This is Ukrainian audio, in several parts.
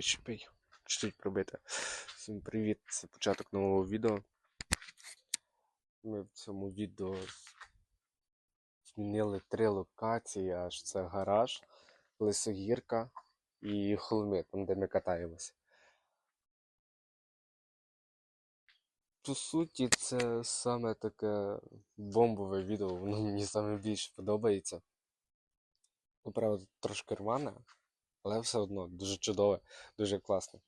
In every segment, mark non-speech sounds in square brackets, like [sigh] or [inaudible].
чуть-чуть чуть-чуть. Всім привіт! Це початок нового відео. Ми в цьому відео змінили три локації, аж це гараж, Лисогірка і холми, там де ми катаємося. По суті, це саме таке бомбове відео, воно мені саме більше подобається. Ну, правда, трошки рване, але все одно дуже чудове, дуже класне.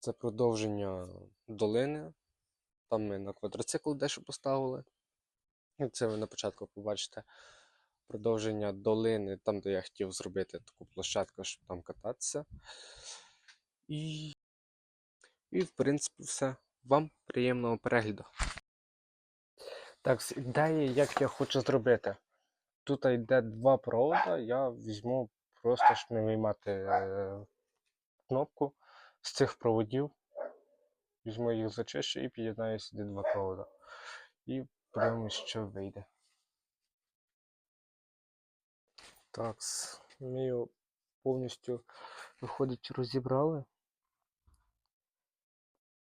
Це продовження долини. Там ми на квадроцикл дещо поставили. І Це ви на початку побачите. Продовження долини, там, де я хотів зробити таку площадку, щоб там кататися. І, і в принципі, все. Вам приємного перегляду. Так, з ідеї, як я хочу зробити. Тут йде два провода, я візьму просто щоб не виймати е, кнопку з цих проводів. Візьму їх зачищу і під'єднаю сюди два провода. І подивимось, що вийде. Так, ми його повністю виходить розібрали.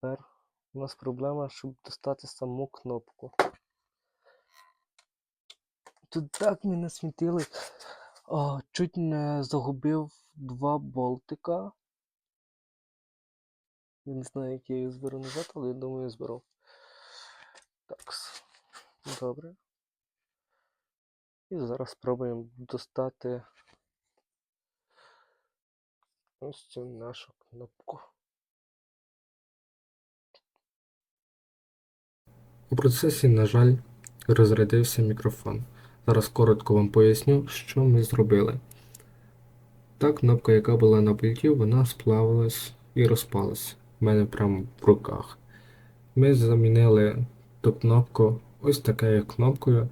Тепер у нас проблема, щоб достати саму кнопку. Тут так мене смітили. О, чуть не загубив два болтика. Я не знаю, як я їх зберу назад, але я думаю, я зберу. Так. Добре. І зараз спробуємо достати ось цю нашу кнопку. У процесі, на жаль, розрядився мікрофон. Зараз коротко вам поясню, що ми зробили. Та кнопка, яка була на пульті, вона сплавилась і розпалась у мене прямо в руках. Ми замінили ту кнопку ось такою кнопкою.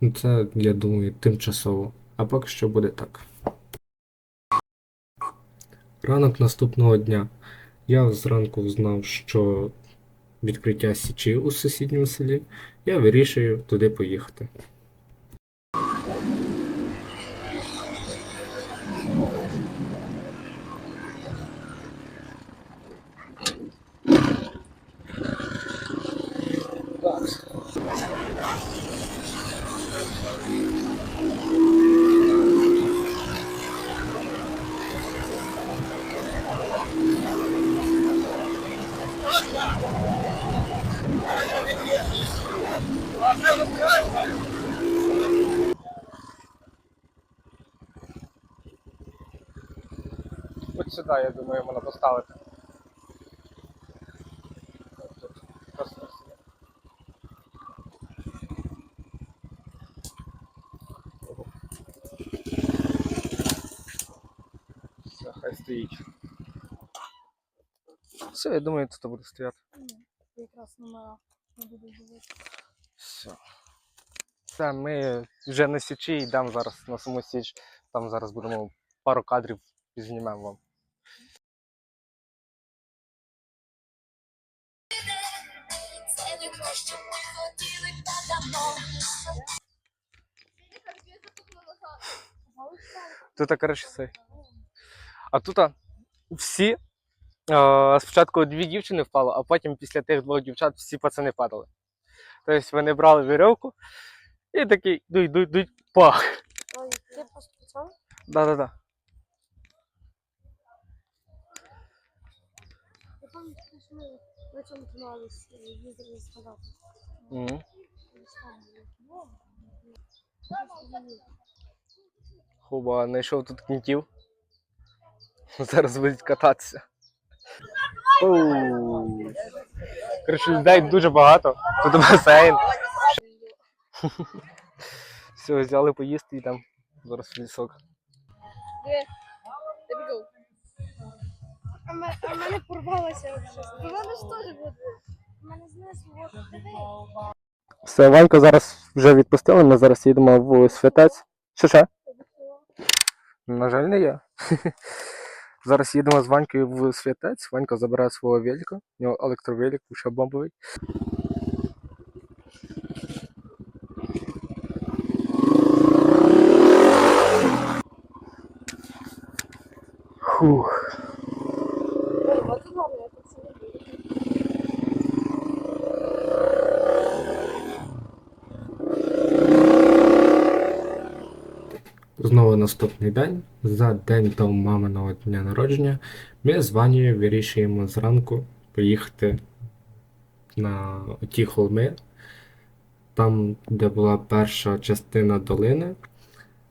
Ну, Це, я думаю, тимчасово. А поки що буде так. Ранок наступного дня. Я зранку знав, що відкриття січі у сусідньому селі, я вирішую туди поїхати. Сюди, я думаю, можна поставити. Все, хай стоїть. Все, я думаю, тут буде стояти. якраз номера не буду дивитися. Все. Все, ми вже на січі йдемо зараз на саму січ. Там зараз будемо пару кадрів знімемо вам. Те, що ми хотіли та давно. Тут, коротше, все. А тут всі. А, спочатку дві дівчини впало, а потім після тих двох дівчат всі пацани падали. Тобто вони брали вірьовку і такий дуй, дуй, дуй, пах. Ой, ти просто пацан? Да-да-да. Я пам'ятаю, що ми на цьому каналі їздили. Мгм. Хуба знайшов тут кінтів. [laughs] Зараз будуть кататися. Коротше, людей дуже багато. Тут басейн. [laughs] Все, взяли поїсти і там зараз в лісок. А в мене порвалося мене ж теж буде. Мене знесло. диви. Все, Ванька зараз вже відпустили, ми зараз їдемо в святець. Що ще? На жаль, не я. [laughs] Зараз їдемо з Ванькою в святець. Ванька забирає свого велика. У нього електровелик, ще бомбовий. Фух. О, тут гарно, я тут собі. Наступний день. За день до маминого дня народження ми з Ванією вирішуємо зранку поїхати на ті холми, там, де була перша частина долини,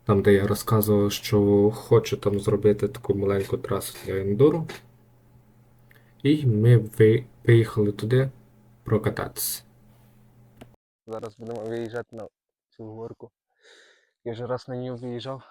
там, де я розказував, що хочу там зробити таку маленьку трасу для ендуру. І ми ви- виїхали туди прокататися. Зараз будемо виїжджати на цю горку. Я вже раз на ній виїжджав.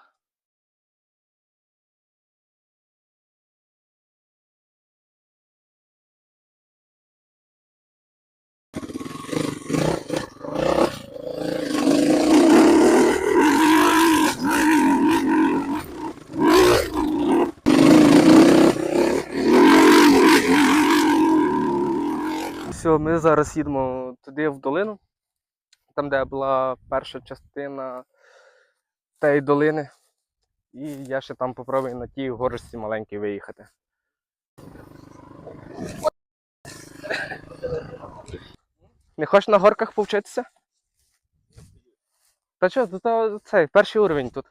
Все, ми зараз їдемо туди в долину, там, де була перша частина тієї долини. І я ще там попробую на тій горочці маленькій виїхати. Не хочеш на горках повчитися? Та що, цей перший уровень тут.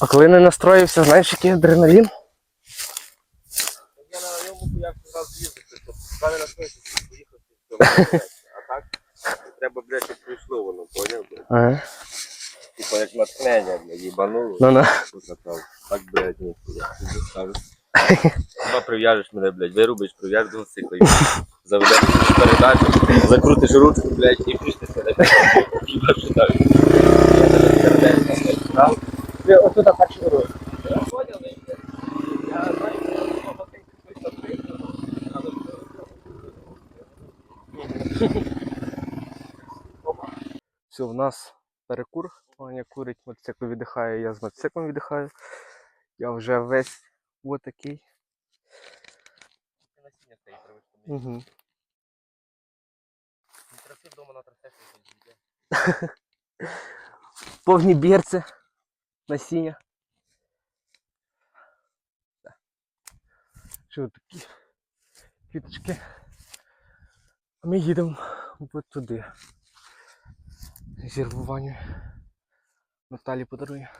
А коли не настроївся, знаєш, який адреналін? Я на ньому боявся раз їздити, щоб саме на сонці поїхати. А так, треба, блядь, щоб прийшло воно, поняв? блядь? Ага. Типа як натхнення, блядь, їбануло. Ну ну. Так, блядь, ні. Ти же скажеш. Хіба прив'яжеш мене, блядь, вирубиш, прив'яжеш до мотоцикла і заведеш передачу, закрутиш ручку, блядь, і пустиш мене. [laughs] Хіба що так. Я тебе сердець, блядь, Ти отут перший але Все, в нас перекур. Ваня курить, мотоцикл віддихає, я з мотоциклом віддихаю. Я вже весь отакий. Угу. [laughs] Повні бірці насіння. Так. Що такі квіточки. Ми їдемо от туди. Зірвуванню. Наталі подарує.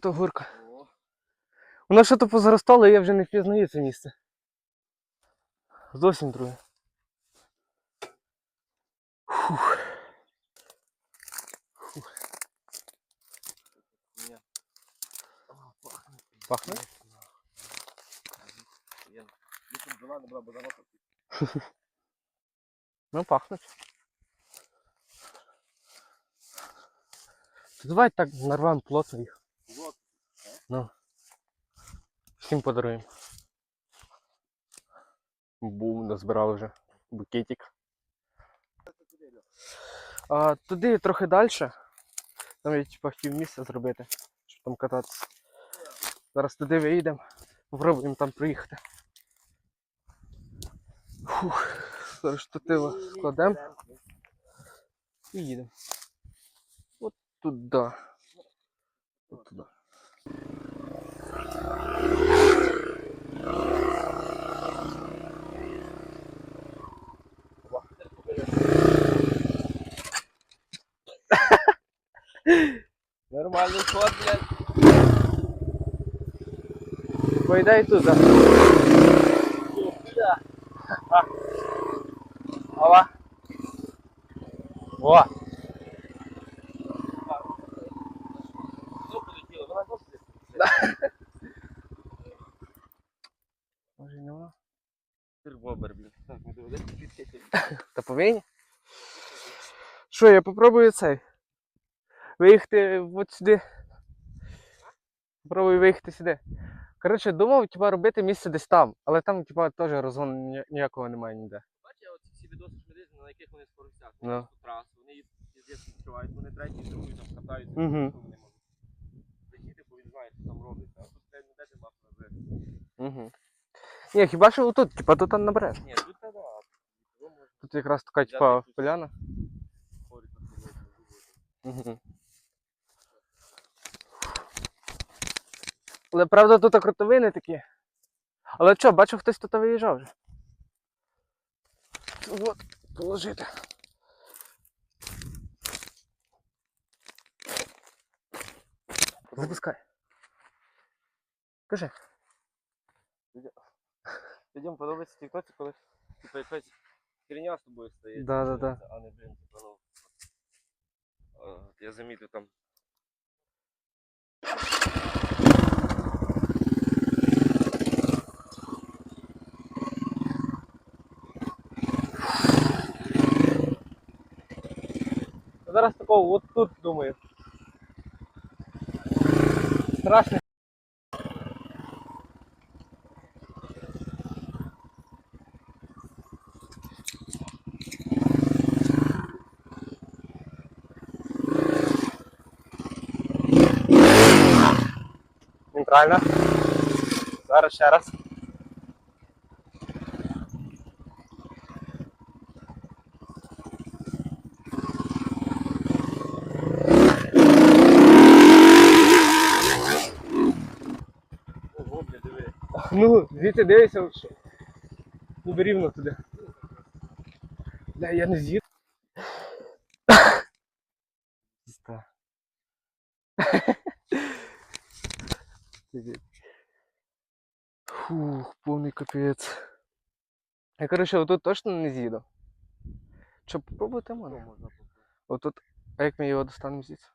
Тут горка. Воно що то позаростало, і я вже не впізнаю це місце. Зовсім друге. Фух. Фух. Пахне? Ну, пахнуть. Давай так нарвемо плотно їх. Ну. Всім подаруємо. Бум, назбирали вже букетик. А, туди трохи далі. Там я типа хотів місце зробити, щоб там кататися. Зараз туди виїдемо, попробуємо там проїхати. Фух, зараз штатива складемо і їдемо. От туди. От туди. Нормальний ход, блядь. По ідеї туди. Ава. О! Тербобер, блін. Так, не доведеться підхити. Та повинні? Що, я попробую цей. Виїхати от сюди. Попробую виїхати сюди. Коротше, думав, типа, робити місце десь там, але там, типа, теж розгону ніякого немає ніде. Бачиш, оці всі відоси, що ми на яких вони скоростях. Ну. Вони просто трасу, вони їх відкривають, вони третій, другий там катаються, Мгм. вони можуть летіти, бо він знає, що там робиться. А тут не де ти мав Угу. Ні, хіба що отут, типа, тут там набереш. Ні, тут треба. Тут якраз така, типа, поляна. Угу. Але правда тут крутовини такі. Але що, бачу, хтось тут виїжджав вже. От, положити. Запускай. Кажи. Людям подобається тіктоці, коли типу якась херня з тобою стає. Да-да-да. А не, блін, типу, ну. а, Я замітив там. Зараз такого от тут думаю. Страшно. Нейтрально. Зараз ще раз. Ну, звідти дивися, що. Ніби рівно туди. Бля, я не з'їду. Пізда. [laughs] Фух, повний капець. Я, коротше, отут точно не з'їду. Що, попробуйте мене? Отут, а як ми його достанемо звідси?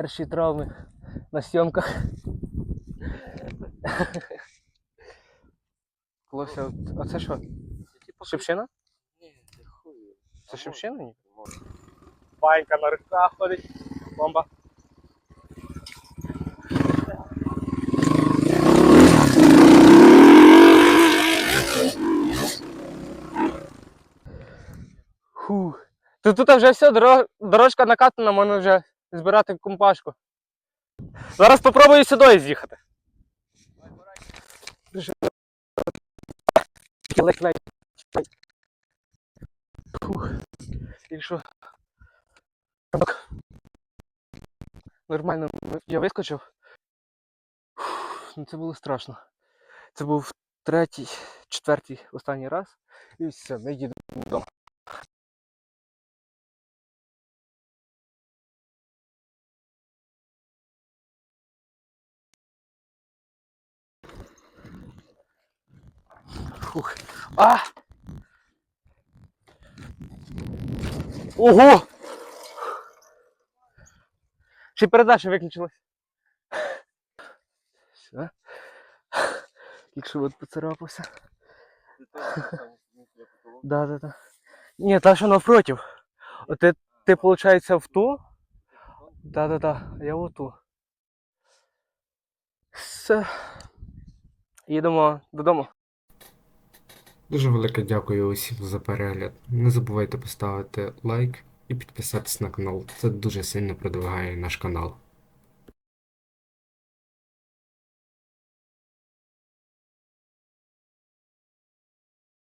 Перші травми на зйомках. Хлопці, а це що? Шипшина? Ні, це хуй. Це шипшина? Ні? Банька на руках ходить. Бомба. Фух. Тут, тут вже все, дорож- дорожка накатана, можна вже збирати компашку. Зараз попробую сюди з'їхати. Дуже- Ледь, ледь. Фух. І що? Так. Нормально я вискочив. Ну це було страшно. Це був третій, четвертий останній раз. І все, ми їдемо додому. Фух. А! Ого! Ще передача виключилась. Все. Якщо от поцарапався. Да, да, да. Ні, та що навпротив. От ти, ти виходить, в ту. Да, да, да. Я в ту. Все. Їдемо додому. Дуже велике дякую усім за перегляд. Не забувайте поставити лайк і підписатись на канал. Це дуже сильно продвигає наш канал.